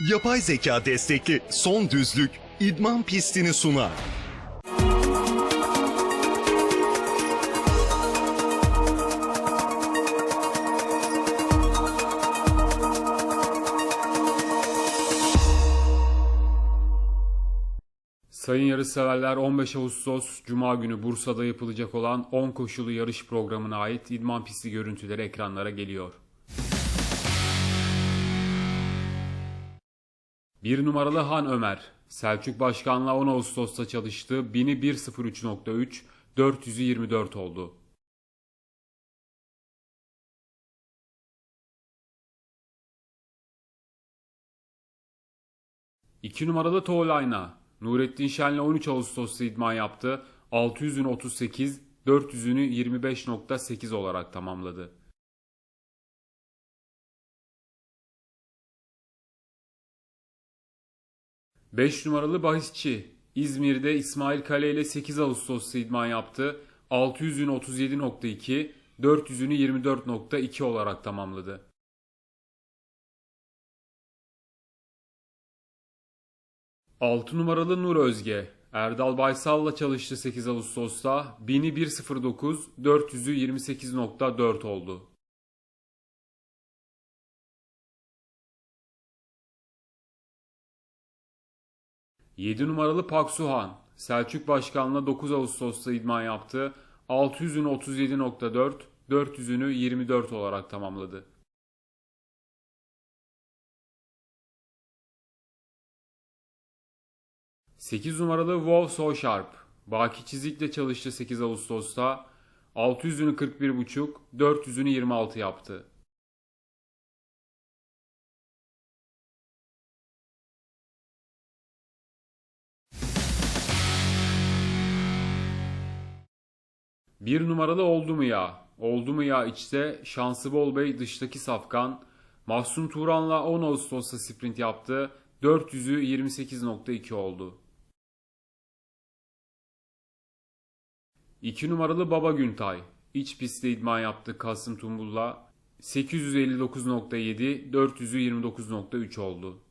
Yapay zeka destekli son düzlük idman pistini sunar. Sayın yarışseverler 15 Ağustos Cuma günü Bursa'da yapılacak olan 10 koşulu yarış programına ait idman pisti görüntüleri ekranlara geliyor. Bir numaralı Han Ömer, Selçuk Başkan'la 10 Ağustos'ta çalıştı. 1000'i 1.03.3, 400'ü 24 oldu. İki numaralı Toğlayna. Nurettin Şen'le 13 Ağustos'ta idman yaptı. 600'ünü 38, 400'ünü 25.8 olarak tamamladı. Beş numaralı bahisçi. İzmir'de İsmail Kale ile 8 Ağustos'ta idman yaptı. 600'ünü 37.2, 400'ünü 24.2 olarak tamamladı. 6 numaralı Nur Özge. Erdal Baysal'la çalıştı 8 Ağustos'ta. 1000'i 1.09, 400'ü 28.4 oldu. Yedi numaralı Pak Suhan. Selçuk Başkan'la 9 Ağustos'ta idman yaptı. 600'ünü 37.4, 400'ünü 24 olarak tamamladı. 8 numaralı Wolf So Sharp. Baki Çizik'le çalıştı 8 Ağustos'ta. 600'ünü 41.5, 400'ünü 26 yaptı. Bir numaralı oldu mu ya? Oldu mu ya içte Şansı Bol Bey dıştaki safkan. Mahsun Turan'la 10 Ağustos'ta sprint yaptı. 400'ü 28.2 oldu. 2 numaralı Baba Güntay. İç pistte idman yaptı Kasım Tumbul'la. 859.7, 400'ü 29.3 oldu.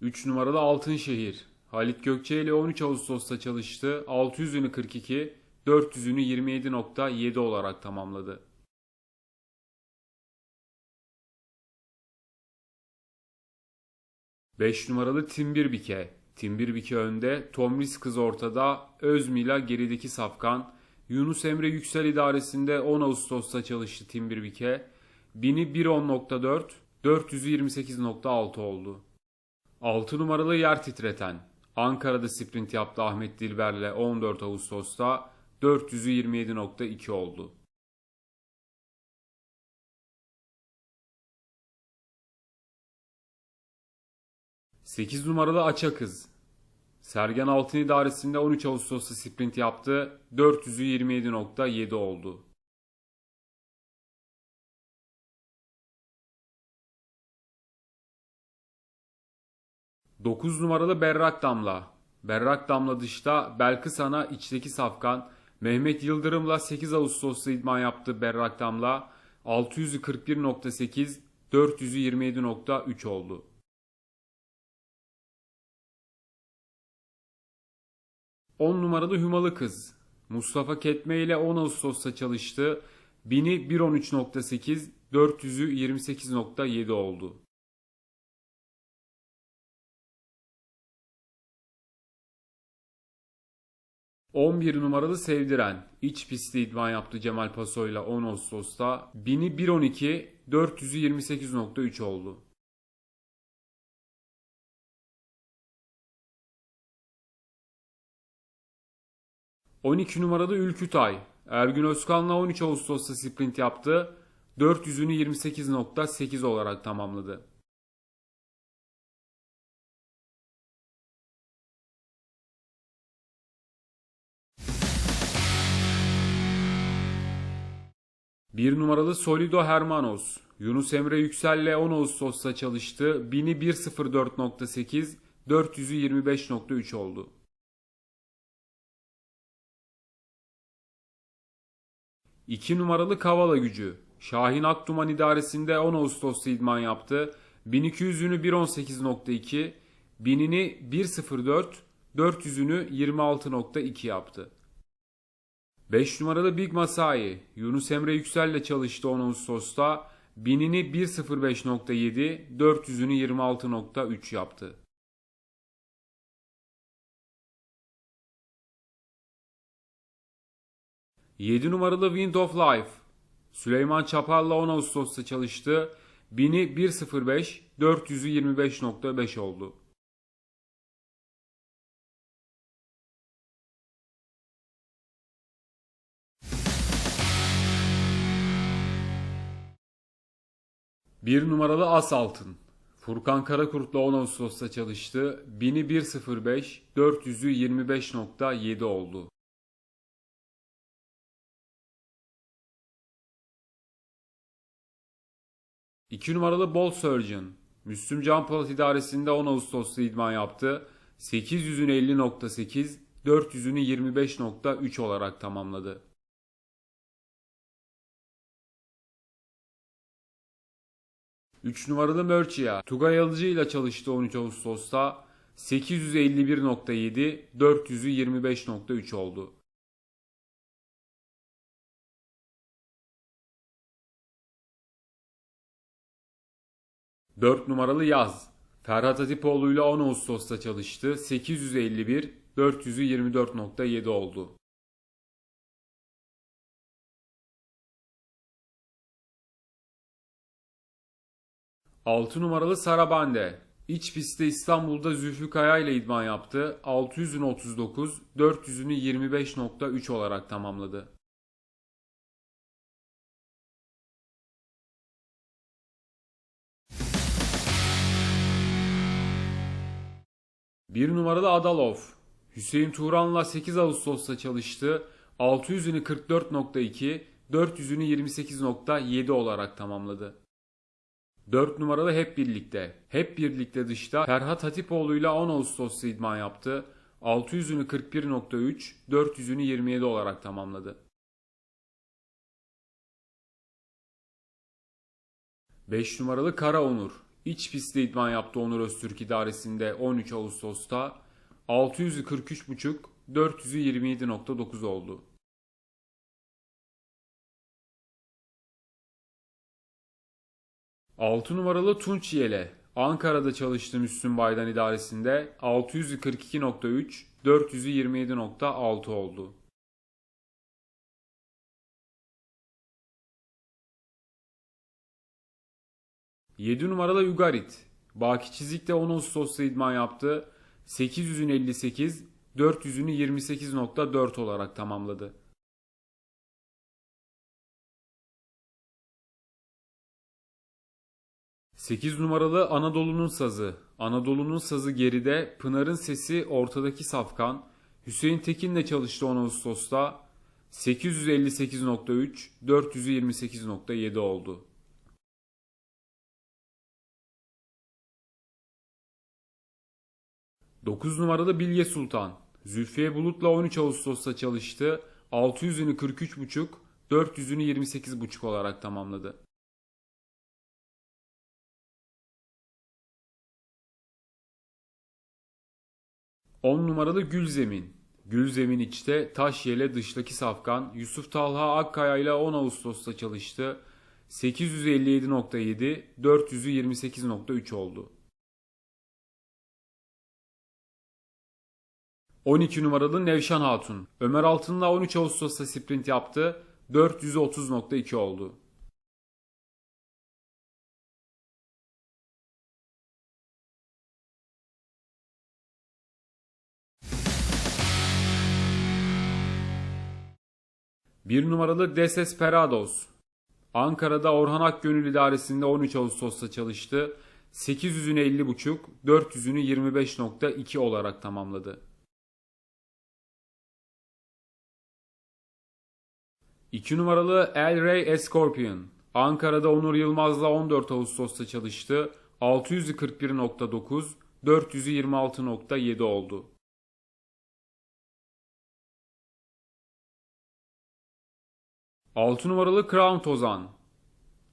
Üç numaralı Altınşehir. Halit Gökçe ile 13 Ağustos'ta çalıştı. 600'ünü 42, 400'ünü 27.7 olarak tamamladı. 5 numaralı Timbirbike. Timbirbike önde, Tomris kız ortada, Özmila gerideki safkan. Yunus Emre Yüksel idaresinde 10 Ağustos'ta çalıştı Timbirbike. 1000'i 1.10.4, 400'ü 28.6 oldu. 6 numaralı yer titreten. Ankara'da sprint yaptı Ahmet Dilber'le 14 Ağustos'ta 400'ü 27.2 oldu. 8 numaralı Aça Kız. Sergen Altın idaresinde 13 Ağustos'ta sprint yaptı. 400'ü 27.7 oldu. Dokuz numaralı Berrak Damla. Berrak Damla dışta Belkıs Ana içteki safkan. Mehmet Yıldırım'la 8 Ağustos'ta idman yaptı Berrak Damla. 600'ü 41.8, 400'ü 27.3 oldu. 10 numaralı Hümalı Kız. Mustafa Ketme ile 10 Ağustos'ta çalıştı. 1000'i 1.13.8, 400'ü 28.7 oldu. ...11 numaralı Sevdiren... ...iç pistte idman yaptı Cemal Paso ile 10 Ağustos'ta... ...1000'i 1.12... ...400'ü 28.3 oldu. 12 numaralı Ülkütay. Ergün Özkan'la 13 Ağustos'ta sprint yaptı. 400'ünü 28.8 olarak tamamladı. Bir numaralı Solido Hermanos. Yunus Emre Yüksel'le 10 Ağustos'ta çalıştı. 1000'i 1.04.8, 400'ü 25.3 oldu. 2 numaralı Kavala gücü. Şahin Akduman idaresinde 10 Ağustos'ta idman yaptı. 1200'ünü 1.18.2, 1000'ini 1.04, 400'ünü 26.2 yaptı. 5 numaralı Big Masai, Yunus Emre Yüksel'le çalıştı 10 Ağustos'ta. 1000'ini 1.05.7, 400'ünü 26.3 yaptı. Yedi numaralı Wind of Life. Süleyman Çapal'la 10 Ağustos'ta çalıştı. 1000'i 1.05, 400'ü 25.5 oldu. Bir numaralı As Altın. Furkan Karakurt'la 10 Ağustos'ta çalıştı. 1000'i 1.05, 400'ü 25.7 oldu. İki numaralı Ball Surgeon. Müslüm Can Polat idaresinde 10 Ağustos'ta idman yaptı. 800'ünü 50.8, 400'ünü 25.3 olarak tamamladı. Üç numaralı Mörçia. Tugay Alıcı ile çalıştı 13 Ağustos'ta. 851.7, 400'ü 25.3 oldu. 4 numaralı Yaz. Ferhat Atipoğlu ile 10 Ağustos'ta çalıştı. 851, 400'ü 24.7 oldu. Altı numaralı Sarabande. İç pistte İstanbul'da Zülfü Kaya ile idman yaptı. 600'ünü 39, 400'ünü 25.3 olarak tamamladı. Bir numaralı Adalov. Hüseyin Turan'la 8 Ağustos'ta çalıştı. 600'ünü 44.2, 400'ünü 28.7 olarak tamamladı. 4 numaralı Hep Birlikte. Hep Birlikte dışta Ferhat Hatipoğlu ile 10 Ağustos'ta idman yaptı. 600'ünü 41.3, 400'ünü 27 olarak tamamladı. 5 numaralı Kara Onur. İç pistte idman yaptı Onur Öztürk idaresinde 13 Ağustos'ta. 600'ü 43.5, 400'ü 27.9 oldu. Altı numaralı Tunç Yele. Ankara'da çalıştı Müslüm Baydan idaresinde 600'ü 42.3, 400'ü 27.6 oldu. 7 numaralı Ugarit. Baki Çizik'te 10 Ağustos'ta idman yaptı. 800'ün 58, 400'ünü 28.4 olarak tamamladı. Sekiz numaralı Anadolu'nun sazı. Anadolu'nun sazı geride, Pınar'ın sesi ortadaki safkan. Hüseyin Tekin'le çalıştı 10 Ağustos'ta. 858.3, 428.7 oldu. 9 numaralı Bilge Sultan. Zülfiye Bulut'la 13 Ağustos'ta çalıştı. 600'ünü 43.5, 400'ünü 28.5 olarak tamamladı. On numaralı Gülzemin. Gülzemin içte taş yele dıştaki safkan Yusuf Talha Akkaya ile 10 Ağustos'ta çalıştı. 857.7, 400'ü 28.3 oldu. 12 numaralı Nevşan Hatun. Ömer Altın'la 13 Ağustos'ta sprint yaptı. 430.2 oldu. Bir numaralı Desesperados. Ankara'da Orhan Akgönül idaresinde 13 Ağustos'ta çalıştı. 800'ünü 50.5, 400'ünü 25.2 olarak tamamladı. 2 numaralı El Rey Escorpion. Ankara'da Onur Yılmaz'la 14 Ağustos'ta çalıştı. 600'ü 41.9, 400'ü 26.7 oldu. 6 numaralı Crown Tozan.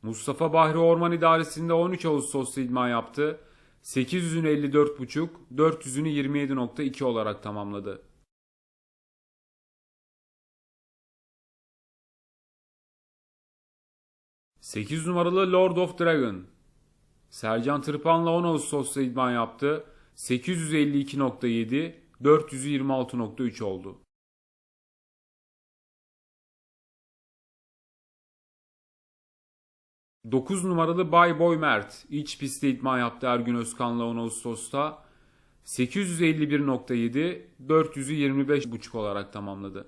Mustafa Bahri Orman İdaresi'nde 13 Ağustos'ta idman yaptı. 800'ünü 54.5, 400'ünü 27.2 olarak tamamladı. Sekiz numaralı Lord of Dragon. Sercan Tırpan'la 10 Ağustos'ta idman yaptı. 852.7, 426.3 oldu. 9 numaralı Bay Boy Mert iç pistte idman yaptı Ergün Özkan'la 10 Ağustos'ta. 851.7, 400'ü 25.5 olarak tamamladı.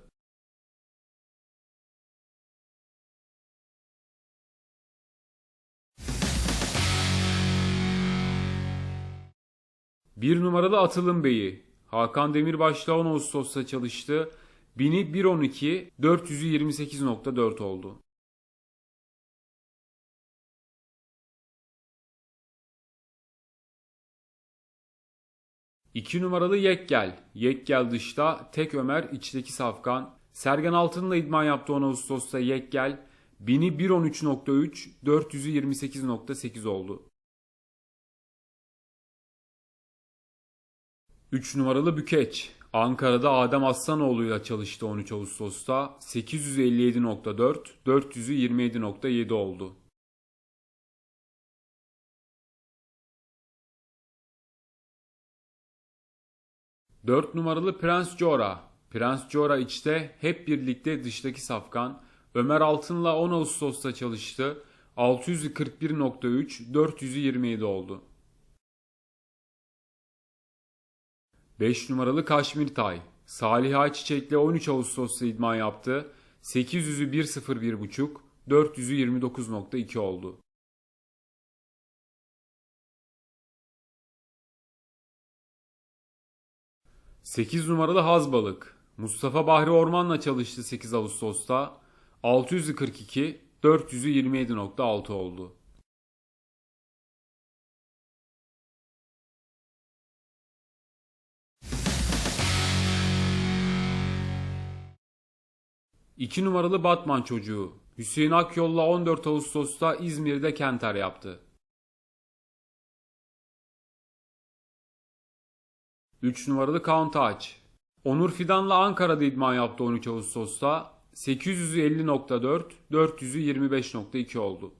Bir numaralı Atılım Bey'i. Hakan Demirbaş'la 10 Ağustos'ta çalıştı. 1000'i 1.12, 400'ü 28.4 oldu. 2 numaralı Yekgel. Yekgel dışta, tek Ömer içteki Safkan. Sergen Altın'la idman yaptı 10 Ağustos'ta Yekgel. 1000'i 1.13.3, 400'ü 28.8 oldu. 3 numaralı Bükeç. Ankara'da Adem Aslanoğlu'yla çalıştı 13 Ağustos'ta. 857.4, 400'ü 27.7 oldu. 4 numaralı Prens Jora. Prens Jora içte hep birlikte dıştaki safkan. Ömer Altın'la 10 Ağustos'ta çalıştı. 641.3, 427 oldu. 5 numaralı Kaşmir Tay. Salih Ayçiçek'le 13 Ağustos'ta idman yaptı. 800'ü 1.01.5, 400'ü 29.2 oldu. 8 numaralı Hazbalık. Mustafa Bahri Orman'la çalıştı 8 Ağustos'ta. 642, 400'ü 27.6 oldu. İki numaralı Batman çocuğu. Hüseyin Akyol'la 14 Ağustos'ta İzmir'de Kenter yaptı. 3 numaralı Countach. Onur Fidan'la Ankara'da idman yaptı 13 Ağustos'ta. 850.4, 400'ü 25.2 oldu.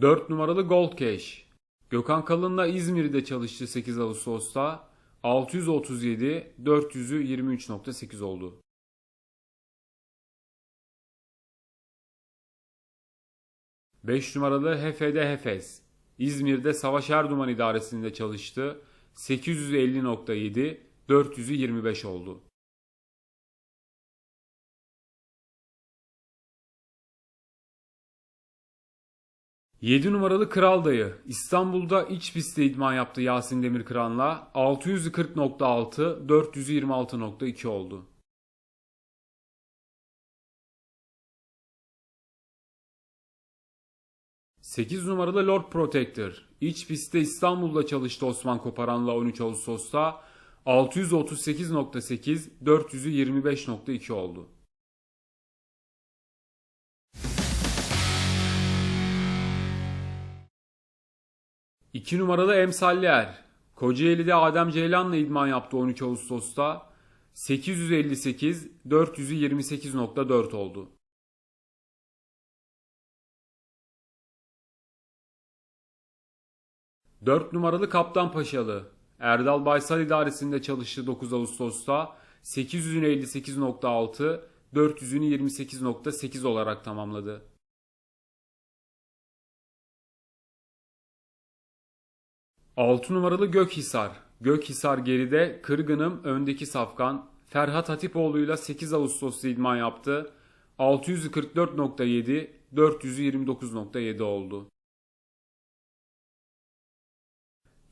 Dört numaralı Gold Cash. Gökhan Kalın'la İzmir'de çalıştı 8 Ağustos'ta. 637, 400'ü 23.8 oldu. 5 numaralı HFD Hefes. İzmir'de Savaş Erduman İdaresi'nde çalıştı. 850.7, 400'ü 25 oldu. Yedi numaralı Kral Dayı. İstanbul'da iç pistte idman yaptı Yasin Demirkıran'la. 640.6, 426.2 oldu. 8 numaralı Lord Protector. İç pistte İstanbul'da çalıştı Osman Koparan'la 13 Ağustos'ta. 638.8, 400'ü 25.2 oldu. İki numaralı Emsalli Er. Kocaeli'de Adem Ceylan'la idman yaptı 13 Ağustos'ta. 858, 400'ü 28.4 oldu. 4 numaralı Kaptan Paşalı. Erdal Baysal İdaresi'nde çalıştı 9 Ağustos'ta. 800'ünü 58.6, 400'ünü 28.8 olarak tamamladı. Altı numaralı Gökhisar. Gökhisar geride, Kırgınım öndeki safkan. Ferhat Hatipoğlu'yla 8 Ağustos'ta idman yaptı. 644.7, 429.7 oldu.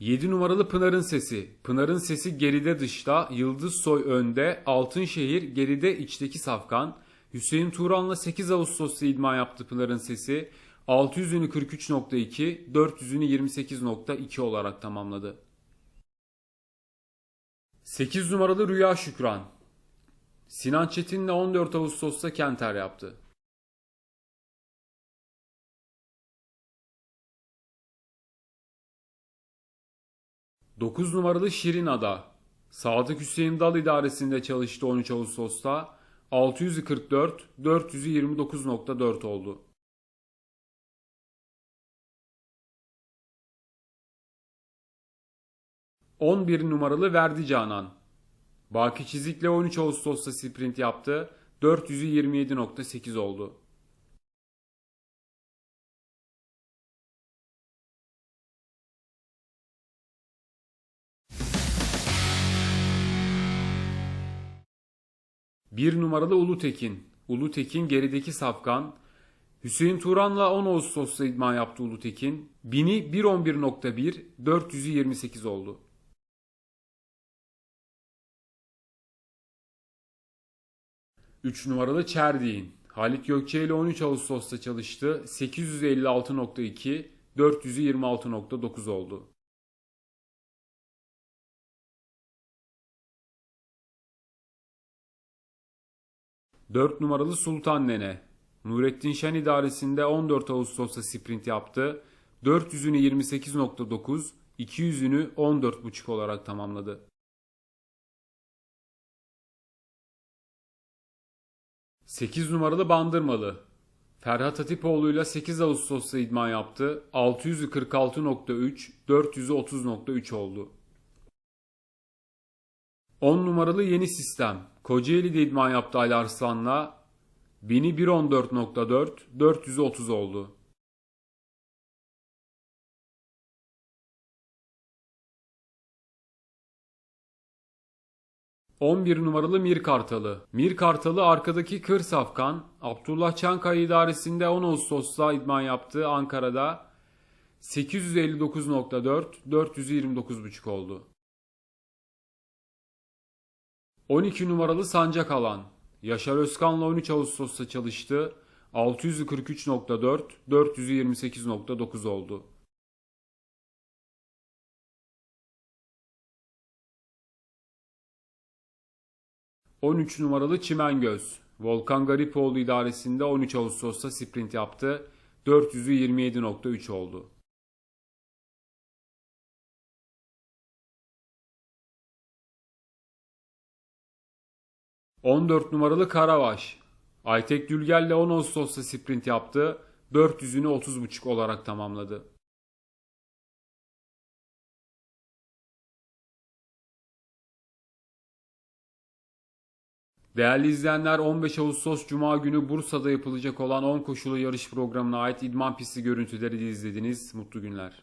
7 numaralı Pınar'ın sesi. Pınar'ın sesi geride dışta, Yıldız Soy önde, Altınşehir geride içteki safkan. Hüseyin Turan'la 8 Ağustos'ta idman yaptı Pınar'ın sesi. 600'ünü 43.2, 400'ünü 28.2 olarak tamamladı. 8 numaralı Rüya Şükran. Sinan Çetin'le 14 Ağustos'ta Kenter yaptı. Dokuz numaralı Şirin Ada. Sadık Hüseyin Dal idaresinde çalıştı 13 Ağustos'ta. 644, 429.4 oldu. 11 numaralı Verdi Canan. Baki Çizik'le 13 Ağustos'ta sprint yaptı. 427.8 oldu. Bir numaralı Ulu Tekin. Ulu Tekin gerideki safkan. Hüseyin Turan'la 10 Ağustos'ta idman yaptı Ulu Tekin. 1000'i 1.11.1, 428 oldu. 3 numaralı Çerdiğin. Halit Gökçe ile 13 Ağustos'ta çalıştı. 856.2, 426.9 oldu. Dört numaralı Sultan Nene. Nurettin Şen idaresinde 14 Ağustos'ta sprint yaptı. 400'ünü 28.9, 200'ünü 14.5 olarak tamamladı. 8 numaralı Bandırmalı. Ferhat Hatipoğlu ile 8 Ağustos'ta idman yaptı. 646.3, 430.3 oldu. 10 numaralı Yeni Sistem. Kocaeli'de idman yaptı Ali Arslan'la. 1000'i 114.4, 430 oldu. 11 numaralı Mir Kartalı. Mir Kartalı arkadaki Kır Safkan, Abdullah Çankaya idaresinde 10 Ağustos'ta idman yaptı Ankara'da. 859.4, 429.5 oldu. 12 numaralı Sancak Alan. Yaşar Özkan'la 13 Ağustos'ta çalıştı. 643.4, 428.9 oldu. 13 numaralı Çimengöz. Volkan Garipoğlu idaresinde 13 Ağustos'ta sprint yaptı. 400'ü 27.3 oldu. ...14 numaralı Karavaş. Aytek Dülger'le 10 Ağustos'ta sprint yaptı. 400'ünü 30.5 olarak tamamladı. Değerli izleyenler 15 Ağustos Cuma günü Bursa'da yapılacak olan 10 koşulu yarış programına ait idman pisti görüntüleri de izlediniz. Mutlu günler.